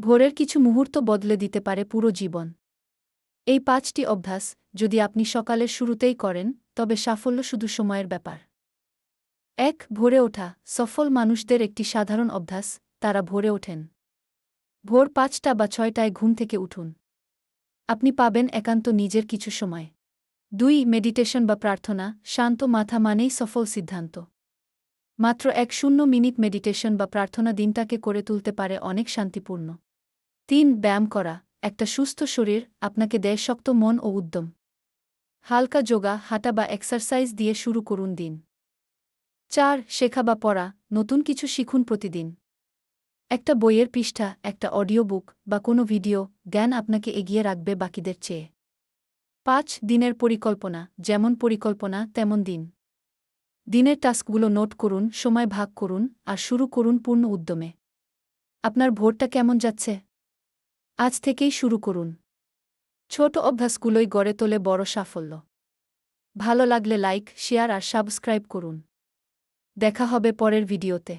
ভোরের কিছু মুহূর্ত বদলে দিতে পারে পুরো জীবন। এই পাঁচটি অভ্যাস যদি আপনি সকালের শুরুতেই করেন, তবে সাফল্য শুধু সময়ের ব্যাপার। এক, ভোরে ওঠা। সফল মানুষদের একটি সাধারণ অভ্যাস, তারা ভোরে ওঠেন। ভোর পাঁচটা বা ছয়টায় ঘুম থেকে উঠুন। আপনি পাবেন একান্ত নিজের কিছু সময়। দুই, মেডিটেশন বা প্রার্থনা। শান্ত মাথা মানেই সফল সিদ্ধান্ত। মাত্র এক শূন্য মিনিট মেডিটেশন বা প্রার্থনা দিনটাকে করে তুলতে পারে অনেক শান্তিপূর্ণ। তিন, ব্যায়াম করা। একটা সুস্থ শরীর আপনাকে দেয় শক্ত মন ও উদ্যম। হালকা যোগা, হাঁটা বা এক্সারসাইজ দিয়ে শুরু করুন দিন। চার, শেখা বা পড়া, নতুন কিছু শিখুন প্রতিদিন। একটা বইয়ের পৃষ্ঠা, একটা অডিও বুক বা কোনো ভিডিও জ্ঞান আপনাকে এগিয়ে রাখবে বাকিদের চেয়ে। পাঁচ, দিনের পরিকল্পনা, যেমন পরিকল্পনা, তেমন দিন। দিনের টাস্কগুলো নোট করুন, সময় ভাগ করুন আর শুরু করুন পূর্ণ উদ্যমে। আপনার ভোরটা কেমন যাচ্ছে? আজ থেকেই শুরু করুন। ছোট অভ্যাসগুলোই গড়ে তোলে বড় সাফল্য। ভালো লাগলে লাইক, শেয়ার আর সাবস্ক্রাইব করুন। দেখা হবে পরের ভিডিওতে।